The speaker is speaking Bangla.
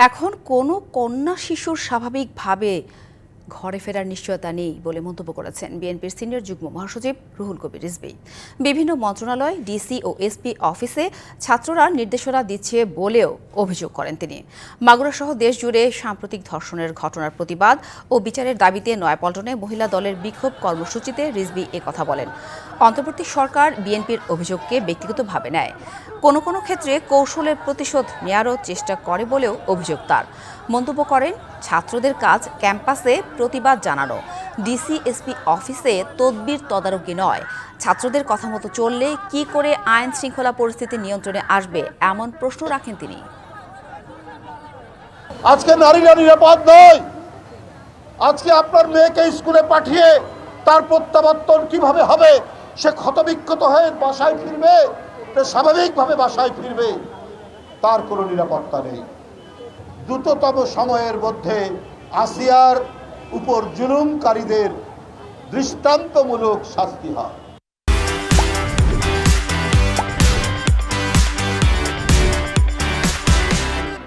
এখন কোনো কন্যা শিশুর স্বাভাবিকভাবে ঘরে ফেরার নিশ্চয়তা নেই বলে মন্তব্য করেছেন বিএনপির সিনিয়র যুগ্ম মহাসচিব রুহুল কবির রিজভী। বিভিন্ন মন্ত্রণালয়, ডিসি ও এসপি অফিসে ছাত্ররা নির্দেশনা দিচ্ছে বলেও অভিযোগ করেন তিনি। মাগুরা সহ দেশ জুড়ে সাম্প্রতিক ধর্ষণের ঘটনার প্রতিবাদ ও বিচারের দাবিতে নয়াপল্টনে মহিলা দলের বিক্ষোভ কর্মসূচিতে রিজভী কথা বলেন। অন্তর্বর্তী সরকার বিএনপির অভিযোগকে ব্যক্তিগতভাবে নেয়। কোনো কোনো ক্ষেত্রে কৌশলের প্রতিশোধ নেয়ারও চেষ্টা করে বলেও অভিযোগ তার। মন্তব্য করেন, ছাত্রদের কাজ ক্যাম্পাসে প্রতিবাদ জানানো। ডিসি, এসপি অফিসে তদবির তদারকি নয়। ছাত্রদের কথা মতো চললে কি করে আইন শৃঙ্খলা পরিস্থিতি নিয়ন্ত্রণে আসবে, এমন প্রশ্ন রাখেন তিনি। আজকে নারীরা নিরাপদ নয়। আজকে আপনার মেয়েকে স্কুলে পাঠিয়ে তার প্রত্যাবর্তন কীভাবে হবে, সে ক্ষতবিক্ষত হয়ে বাসায় ফিরবে স্বাভাবিকভাবে বাসায় ফিরবে, তার কোনো নিরাপত্তা নেই। দ্রুততম সময়ের মধ্যে আসিয়ার উপর জুলুমকারীদের দৃষ্টান্তমূলক শাস্তি হয়।